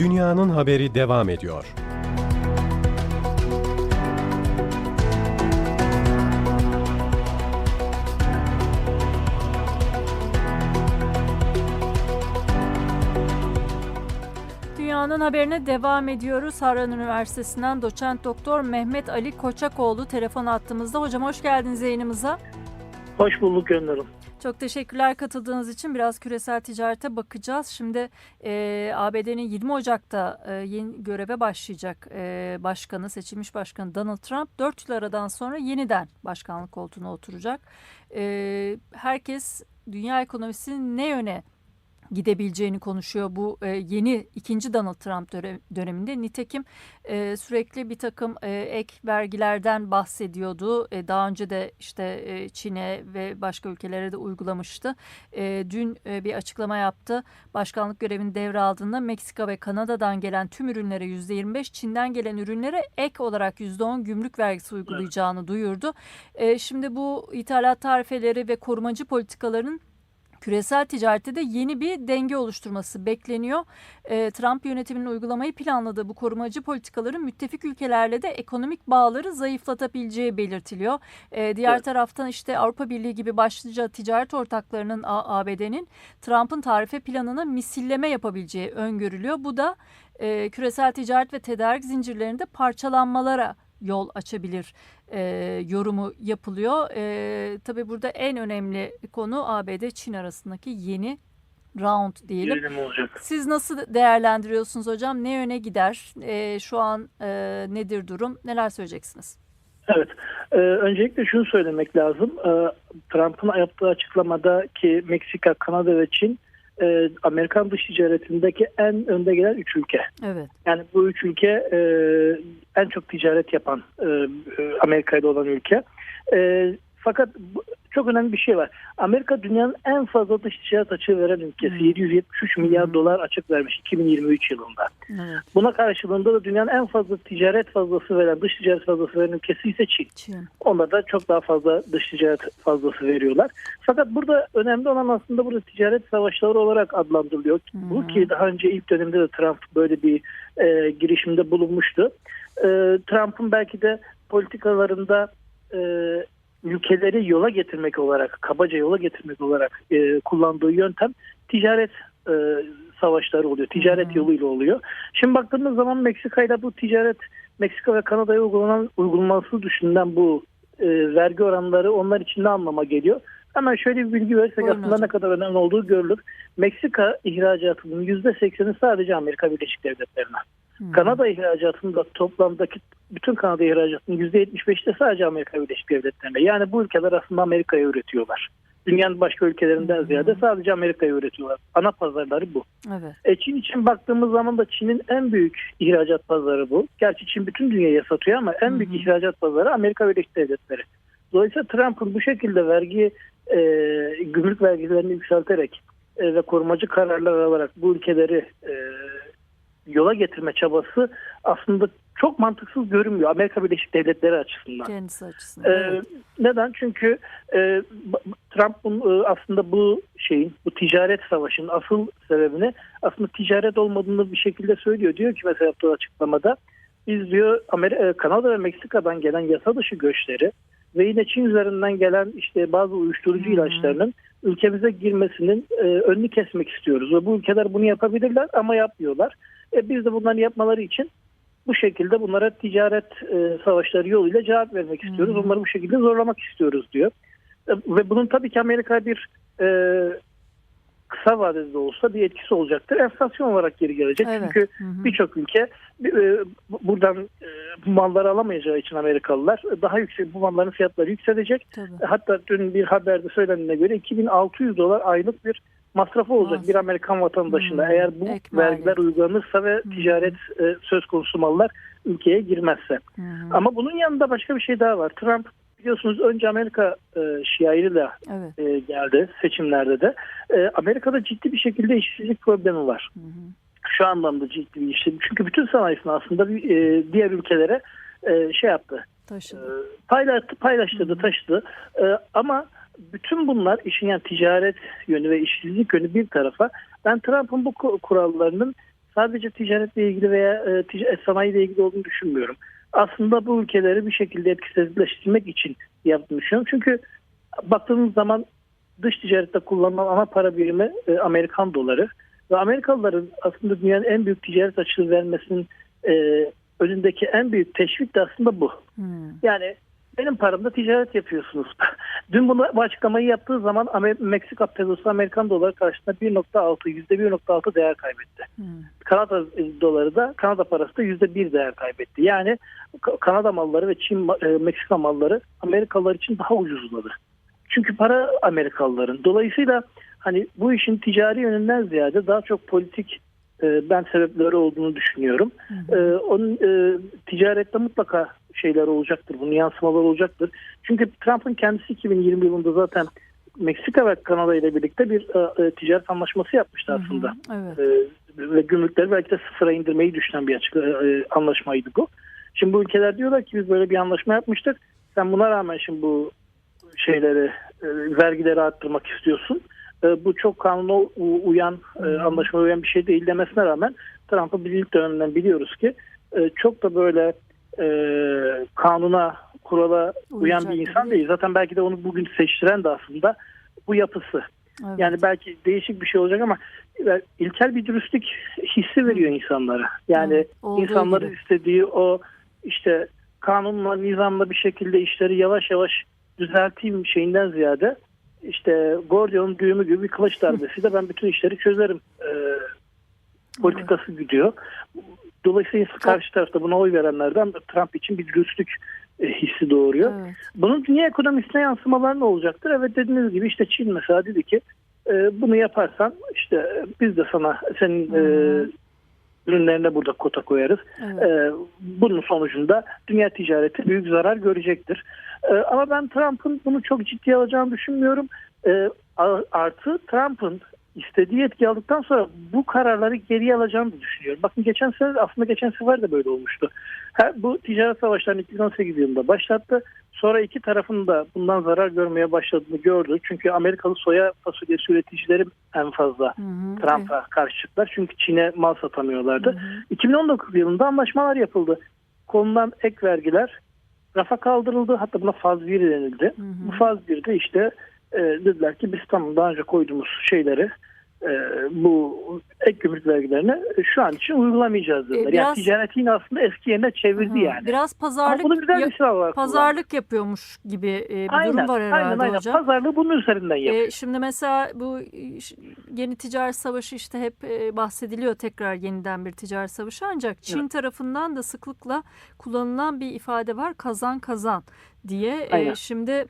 Dünyanın haberi devam ediyor. Dünyanın haberine devam ediyoruz. Harran Üniversitesi'nden doçent doktor Mehmet Ali Koçakoğlu telefon attığımızda. Hocam hoş geldiniz yayınımıza. Hoş bulduk Gönül Çok teşekkürler katıldığınız için. Biraz küresel ticarete bakacağız. Şimdi e, ABD'nin 20 Ocak'ta e, yeni göreve başlayacak e, başkanı, seçilmiş başkanı Donald Trump 4 yıl aradan sonra yeniden başkanlık koltuğuna oturacak. E, herkes dünya ekonomisinin ne yöne gidebileceğini konuşuyor bu e, yeni ikinci Donald Trump dönem, döneminde. Nitekim e, sürekli bir takım e, ek vergilerden bahsediyordu. E, daha önce de işte e, Çin'e ve başka ülkelere de uygulamıştı. E, dün e, bir açıklama yaptı. Başkanlık görevini devraldığında Meksika ve Kanada'dan gelen tüm ürünlere %25, Çin'den gelen ürünlere ek olarak %10 gümrük vergisi uygulayacağını duyurdu. E, şimdi bu ithalat tarifeleri ve korumacı politikaların küresel ticarette de yeni bir denge oluşturması bekleniyor. E, Trump yönetiminin uygulamayı planladığı bu korumacı politikaların müttefik ülkelerle de ekonomik bağları zayıflatabileceği belirtiliyor. E, diğer Evet. taraftan işte Avrupa Birliği gibi başlıca ticaret ortaklarının ABD'nin Trump'ın tarife planına misilleme yapabileceği öngörülüyor. Bu da e, küresel ticaret ve tedarik zincirlerinde parçalanmalara yol açabilir e, yorumu yapılıyor. E, tabii burada en önemli konu ABD-Çin arasındaki yeni round diyelim. Gerilim olacak. Siz nasıl değerlendiriyorsunuz hocam? Ne yöne gider? E, şu an e, nedir durum? Neler söyleyeceksiniz? Evet. Ee, öncelikle şunu söylemek lazım. Ee, Trump'ın yaptığı açıklamada ki Meksika, Kanada ve Çin e, Amerikan dış ticaretindeki en önde gelen üç ülke. Evet. Yani bu üç ülke e, en çok ticaret yapan e, e, Amerika ile olan ülke. E, fakat çok önemli bir şey var. Amerika dünyanın en fazla dış ticaret açığı veren ülkesi. Hmm. 773 milyar Hmm. dolar açık vermiş 2023 yılında. Evet. Buna karşılığında da dünyanın en fazla ticaret fazlası veren, dış ticaret fazlası veren ülkesi ise Çin. Çin. Onlar da çok daha fazla dış ticaret fazlası veriyorlar. Fakat burada önemli olan aslında burada ticaret savaşları olarak adlandırılıyor. Hı. Bu ki daha önce ilk dönemde de Trump böyle bir e, girişimde bulunmuştu. E, Trump'ın belki de politikalarında e, ülkeleri yola getirmek olarak, kabaca yola getirmek olarak e, kullandığı yöntem ticaret e, savaşları oluyor. Ticaret hı. yoluyla oluyor. Şimdi baktığımız zaman Meksika ile bu ticaret Meksika ve Kanada'ya uygulanan uygulanması düşünülen bu e, vergi oranları onlar için ne anlama geliyor? Hemen şöyle bir bilgi verirsek Buyurun aslında hocam. ne kadar önemli olduğu görülür. Meksika ihracatının %80'i sadece Amerika Birleşik Devletleri'ne. Hı. Kanada ihracatının da toplamdaki bütün Kanada ihracatının %75'i de sadece Amerika Birleşik Devletleri'ne. Yani bu ülkeler aslında Amerika'ya üretiyorlar. Dünyanın başka ülkelerinden hı. ziyade sadece Amerika'ya üretiyorlar. Ana pazarları bu. Evet. E Çin için baktığımız zaman da Çin'in en büyük ihracat pazarı bu. Gerçi Çin bütün dünyaya satıyor ama en büyük ihracat pazarı Amerika Birleşik Devletleri. Dolayısıyla Trump'ın bu şekilde vergi e, gümrük vergilerini yükselterek e, ve korumacı kararlar alarak bu ülkeleri e, yola getirme çabası aslında çok mantıksız görünmüyor Amerika Birleşik Devletleri açısından. Kendisi açısından. Ee, Evet. neden? Çünkü e, Trump'ın e, aslında bu şeyin, bu ticaret savaşının asıl sebebini aslında ticaret olmadığını bir şekilde söylüyor. Diyor ki mesela yaptığı açıklamada biz diyor Amerika, e, Kanada ve Meksika'dan gelen yasa dışı göçleri ve yine Çin üzerinden gelen işte bazı uyuşturucu hı. ilaçlarının ülkemize girmesinin e, önünü kesmek istiyoruz. Ve bu ülkeler bunu yapabilirler ama yapmıyorlar. E, biz de bunları yapmaları için bu şekilde bunlara ticaret e, savaşları yoluyla cevap vermek istiyoruz. Hı. Onları bu şekilde zorlamak istiyoruz diyor. E, ve bunun tabii ki Amerika bir e, kısa vadede de olsa bir etkisi olacaktır. Enflasyon olarak geri gelecek. Evet. Çünkü birçok ülke e, bu- buradan e, malları alamayacağı için Amerikalılar e, daha yüksek bu malların fiyatları yükselecek. Tabii. Hatta dün bir haberde söylendiğine göre 2600 dolar aylık bir masrafı olacak Mas- bir Amerikan vatandaşında. Hmm, Eğer bu ek vergiler uygulanırsa ve Hmm. ticaret e, söz konusu mallar ülkeye girmezse. Hı. Ama bunun yanında başka bir şey daha var. Trump biliyorsunuz önce Amerika e, şiarıyla Evet. e, geldi seçimlerde de. E, Amerika'da ciddi bir şekilde işsizlik problemi var. Hı hı. Şu anlamda ciddi bir işsizlik. Çünkü bütün sanayisini aslında bir, e, diğer ülkelere e, şey yaptı. E, Taşıdı. paylaştı, paylaştırdı, Hı hı. taşıdı. E, ama bütün bunlar işin yani ticaret yönü ve işsizlik yönü bir tarafa ben Trump'ın bu ku- kurallarının sadece ticaretle ilgili veya e, sanayiyle ilgili olduğunu düşünmüyorum. Aslında bu ülkeleri bir şekilde etkisizleştirmek için yaptığını düşünüyorum. Çünkü baktığımız zaman dış ticarette kullanılan ana para birimi e, Amerikan doları ve Amerikalıların aslında dünyanın en büyük ticaret açığı vermesinin e, önündeki en büyük teşvik de aslında bu. Hmm. Yani benim paramda ticaret yapıyorsunuz. Dün bunu bu açıklamayı yaptığı zaman Meksika pesosu Amerikan doları karşısında 1.6 %1.6 değer kaybetti. Hmm. Kanada doları da Kanada parası da %1 değer kaybetti. Yani Ka- Kanada malları ve Çin e, Meksika malları Amerikalılar için daha ucuzladı. Çünkü para Amerikalıların. Dolayısıyla hani bu işin ticari yönünden ziyade daha çok politik e, ben sebepleri olduğunu düşünüyorum. Hı E, onun e, ticarette mutlaka şeyler olacaktır. Bunun yansımaları olacaktır. Çünkü Trump'ın kendisi 2020 yılında zaten Meksika ve Kanada ile birlikte bir e, e, ticaret anlaşması yapmıştı aslında. Hı hı, Evet. E, ve gümrükleri belki de sıfıra indirmeyi düşünen bir açık e, anlaşmaydı bu. Şimdi bu ülkeler diyorlar ki biz böyle bir anlaşma yapmıştık. Sen buna rağmen şimdi bu şeyleri e, vergileri arttırmak istiyorsun. E, bu çok kanuna uyan, e, anlaşmaya uyan bir şey değil demesine rağmen Trump'ı biz ilk biliyoruz ki e, çok da böyle e, kanuna, kurala uyan Uyacak bir insan değil. değil. Zaten belki de onu bugün seçtiren de aslında bu yapısı. evet. Yani belki değişik bir şey olacak ama e, ilkel bir dürüstlük hissi veriyor insanlara. Yani Evet, olduğu insanların gibi. istediği o işte kanunla, nizamla bir şekilde işleri yavaş yavaş düzelteyim şeyinden ziyade işte Gordion'un düğümü gibi bir kılıç darbesiyle ben bütün işleri çözerim e, politikası gidiyor. Dolayısıyla karşı tarafta buna oy verenlerden Trump için bir dürüstlük e, hissi doğuruyor. Evet. Bunun dünya ekonomisine yansımaları ne olacaktır? Evet dediğiniz gibi işte Çin mesela dedi ki e, bunu yaparsan işte biz de sana senin e, Hı. ürünlerine burada kota koyarız. Evet. E, bunun sonucunda dünya ticareti büyük zarar görecektir. E, ama ben Trump'ın bunu çok ciddiye alacağını düşünmüyorum. E, artı Trump'ın istediği yetki aldıktan sonra bu kararları geriye alacağını düşünüyorum. Bakın geçen sefer aslında geçen sefer de böyle olmuştu. Ha, bu ticaret savaşlarını 2018 yılında başlattı. Sonra iki tarafın da bundan zarar görmeye başladığını gördü. Çünkü Amerikalı soya fasulyesi üreticileri en fazla Trump'a karşı çıktılar. Çünkü Çin'e mal satamıyorlardı. Hı hı. 2019 yılında anlaşmalar yapıldı. Konulan ek vergiler rafa kaldırıldı. Hatta buna faz 1 denildi. Hı hı. Bu faz 1'de işte e, dediler ki biz tamam daha önce koyduğumuz şeyleri e, bu ek gümrük vergilerini e, şu an için uygulamayacağız dediler. E, biraz- Yani ticareti yine aslında eski yerine çevirdi Hı yani. Biraz pazarlık bunu güzel ya- bir silah olarak kullandı. pazarlık yapıyormuş gibi e, bir aynen, durum var herhalde aynen, aynen. hocam. Pazarlığı bunun üzerinden yapıyor. E, şimdi mesela bu e, yeni ticaret savaşı işte hep e, bahsediliyor tekrar yeniden bir ticaret savaşı ancak Çin tarafından da sıklıkla kullanılan bir ifade var kazan kazan diye. E, şimdi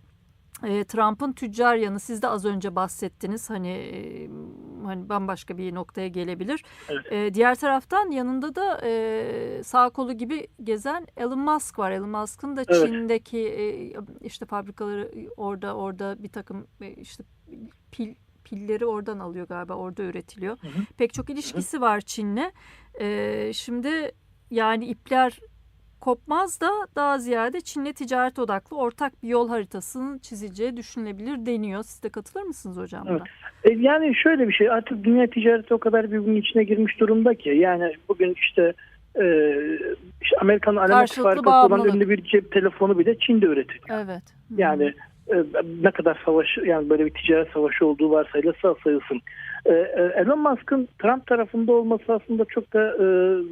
e, Trump'ın tüccar yanı siz de az önce bahsettiniz hani e, hani bambaşka bir noktaya gelebilir. Evet. E, diğer taraftan yanında da e, sağ kolu gibi gezen Elon Musk var. Elon Musk'ın da Evet. Çin'deki e, işte fabrikaları orada orada bir takım e, işte pil pilleri oradan alıyor galiba orada üretiliyor. Hı hı. Pek çok ilişkisi var Çin'le. E, şimdi yani ipler kopmaz da daha ziyade Çin'le ticaret odaklı ortak bir yol haritasının çizileceği düşünülebilir deniyor. Siz de katılır mısınız hocam? Evet. E, Yani şöyle bir şey artık dünya ticareti o kadar birbirinin içine girmiş durumda ki yani bugün işte, e, işte Amerikan alamet farkası olan ünlü bir cep telefonu bile Çin'de üretiliyor. Evet. Hı. Yani ne kadar savaş yani böyle bir ticaret savaşı olduğu varsayılırsa sayılsın. E, e, Elon Musk'ın Trump tarafında olması aslında çok da e,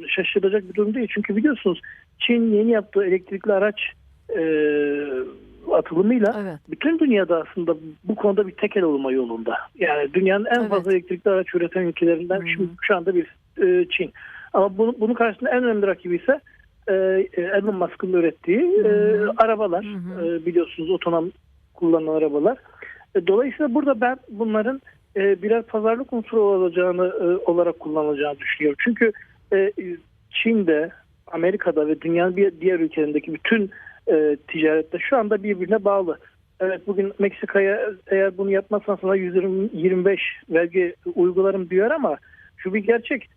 şaşıracak bir durum değil. Çünkü biliyorsunuz Çin yeni yaptığı elektrikli araç e, atılımıyla Evet. bütün dünyada aslında bu konuda bir tekel olma yolunda. Yani dünyanın en Evet. fazla elektrikli araç üreten ülkelerinden Hı hı. şimdi şu anda bir e, Çin. Ama bunu, bunun karşısında en önemli rakibi ise e, e, Elon Musk'ın ürettiği e, Hı hı. arabalar. Hı hı. E, biliyorsunuz otonom kullanılan arabalar. E, dolayısıyla burada ben bunların e, birer pazarlık unsuru olacağını e, olarak kullanılacağını düşünüyorum. Çünkü Çin'de, Amerika'da ve dünyanın diğer ülkelerindeki bütün ticarette şu anda birbirine bağlı. Evet bugün Meksika'ya eğer bunu yapmazsan sana 125 vergi uygularım diyor ama şu bir gerçek.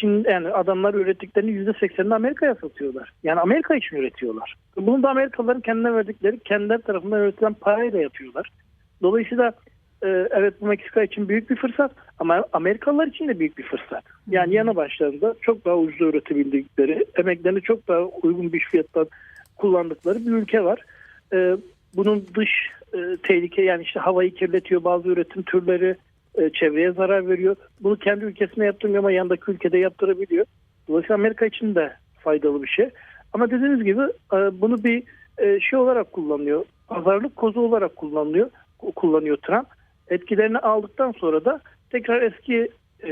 Çin yani adamlar ürettiklerini %80'ini Amerika'ya satıyorlar. Yani Amerika için üretiyorlar. Bunu da Amerikalıların kendine verdikleri kendileri tarafından üretilen parayla yapıyorlar. Dolayısıyla e, evet bu Meksika için büyük bir fırsat ama Amerikalılar için de büyük bir fırsat. Yani yana başlarında çok daha ucuz üretebildikleri, emeklerini çok daha uygun bir fiyattan kullandıkları bir ülke var. E, bunun dış e, tehlike yani işte havayı kirletiyor bazı üretim türleri, e, çevreye zarar veriyor. Bunu kendi ülkesine yaptırmıyor ama yandaki ülkede yaptırabiliyor. Dolayısıyla Amerika için de faydalı bir şey. Ama dediğiniz gibi e, bunu bir e, şey olarak kullanıyor. Pazarlık kozu olarak kullanıyor kullanıyor Trump. Etkilerini aldıktan sonra da tekrar eski e,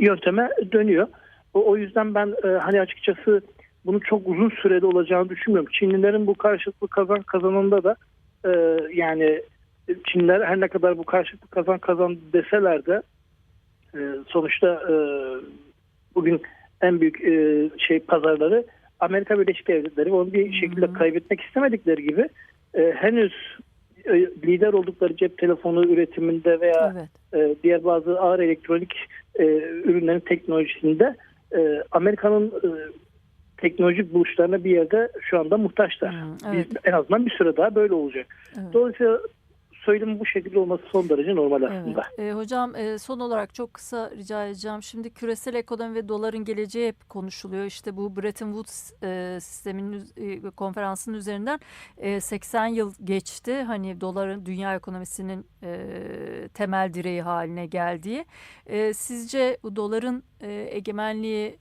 yönteme dönüyor. O, o yüzden ben e, hani açıkçası bunu çok uzun sürede olacağını düşünmüyorum. Çinlilerin bu karşılıklı kazan kazanında da e, yani Çinliler her ne kadar bu karşılıklı kazan kazan deseler de e, sonuçta e, bugün en büyük e, şey pazarları Amerika Birleşik Devletleri onu bir şekilde kaybetmek istemedikleri gibi e, henüz e, lider oldukları cep telefonu üretiminde veya Evet. e, diğer bazı ağır elektronik e, ürünlerin teknolojisinde e, Amerika'nın e, teknolojik buluşlarına bir yerde şu anda muhtaçlar. Hmm, evet. Biz, en azından bir süre daha böyle olacak. Evet. Dolayısıyla söylemin bu şekilde olması son derece normal aslında. Evet. E, hocam e, son olarak çok kısa rica edeceğim. Şimdi küresel ekonomi ve doların geleceği hep konuşuluyor. İşte bu Bretton Woods e, sisteminin e, konferansının üzerinden e, 80 yıl geçti. Hani doların dünya ekonomisinin e, temel direği haline geldiği. E, sizce bu doların e, egemenliği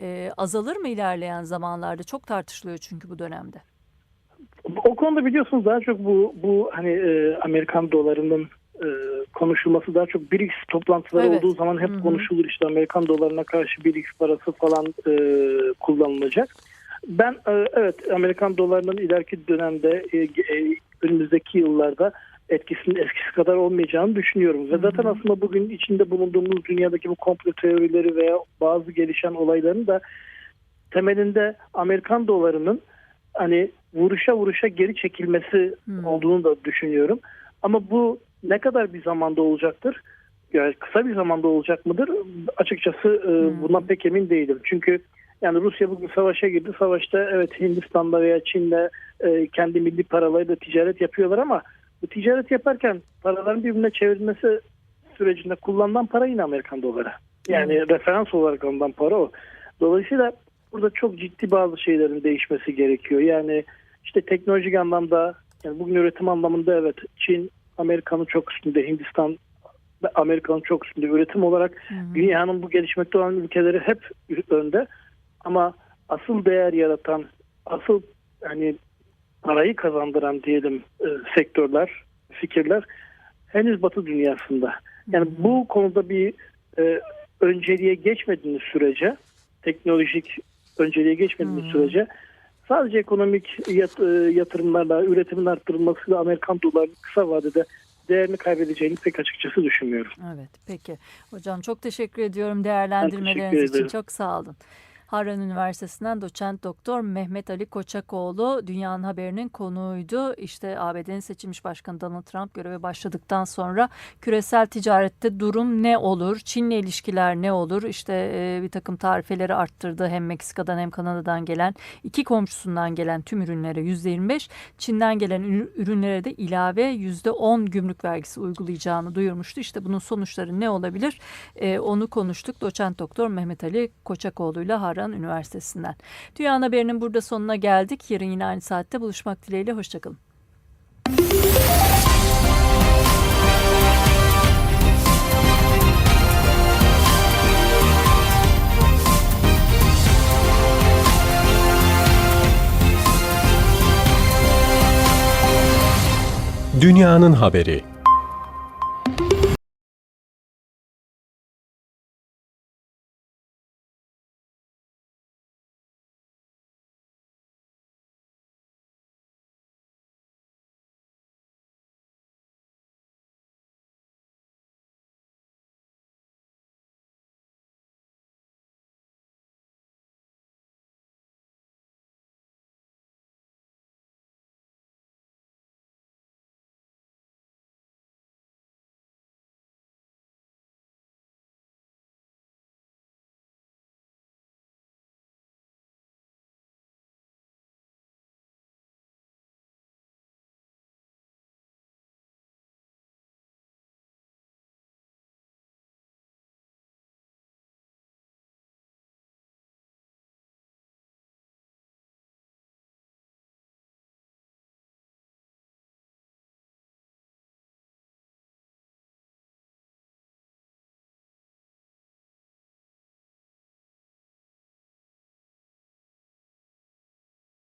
e, azalır mı ilerleyen zamanlarda? Çok tartışılıyor çünkü bu dönemde. O konuda biliyorsunuz daha çok bu bu hani e, Amerikan dolarının e, konuşulması daha çok BRICS toplantıları Evet. olduğu zaman hep Hı hı. konuşulur işte Amerikan dolarına karşı BRICS parası falan e, kullanılacak. Ben e, evet Amerikan dolarının ileriki dönemde e, e, önümüzdeki yıllarda etkisinin eskisi kadar olmayacağını düşünüyorum. Ve zaten aslında bugün içinde bulunduğumuz dünyadaki bu komplo teorileri veya bazı gelişen olayların da temelinde Amerikan dolarının hani vuruşa vuruşa geri çekilmesi Hmm. olduğunu da düşünüyorum. Ama bu ne kadar bir zamanda olacaktır? Yani kısa bir zamanda olacak mıdır? Açıkçası e, Hmm. bundan pek emin değilim. Çünkü yani Rusya bugün savaşa girdi. Savaşta evet Hindistan'da veya Çin'le e, kendi milli paralarıyla ticaret yapıyorlar ama bu ticaret yaparken paraların birbirine çevrilmesi sürecinde kullanılan para yine Amerikan doları. Yani referans olarak alınan para o. Dolayısıyla burada çok ciddi bazı şeylerin değişmesi gerekiyor. Yani işte teknolojik anlamda yani bugün üretim anlamında evet Çin Amerika'nın çok üstünde, Hindistan ve Amerika'nın çok üstünde üretim olarak hı. dünyanın bu gelişmekte olan ülkeleri hep önde. Ama asıl değer yaratan, asıl hani parayı kazandıran diyelim e, sektörler, fikirler henüz Batı dünyasında. Yani bu konuda bir e, önceliğe geçmediğiniz sürece, teknolojik önceliğe geçmediğiniz Hmm. sürece sadece ekonomik yat- e, yatırımlarla, üretimin arttırılmasıyla Amerikan dolarının kısa vadede değerini kaybedeceğini pek açıkçası düşünmüyorum. Evet, peki. Hocam çok teşekkür ediyorum teşekkür değerlendirmeleriniz için. ederim. Çok sağ olun. Harran Üniversitesi'nden doçent doktor Mehmet Ali Koçakoğlu dünyanın haberinin konuğuydu. İşte ABD'nin seçilmiş başkanı Donald Trump göreve başladıktan sonra küresel ticarette durum ne olur? Çin'le ilişkiler ne olur? İşte e, bir takım tarifeleri arttırdı hem Meksika'dan hem Kanada'dan gelen iki komşusundan gelen tüm ürünlere %25 Çin'den gelen ürü- ürünlere de ilave %10 gümrük vergisi uygulayacağını duyurmuştu. İşte bunun sonuçları ne olabilir? Ee, onu konuştuk. Doçent Doktor Mehmet Ali Koçakoğlu ile Harran Üniversitesi'nden. Dünya Haberinin burada sonuna geldik. Yarın yine aynı saatte buluşmak dileğiyle. Hoşçakalın. Dünyanın haberi.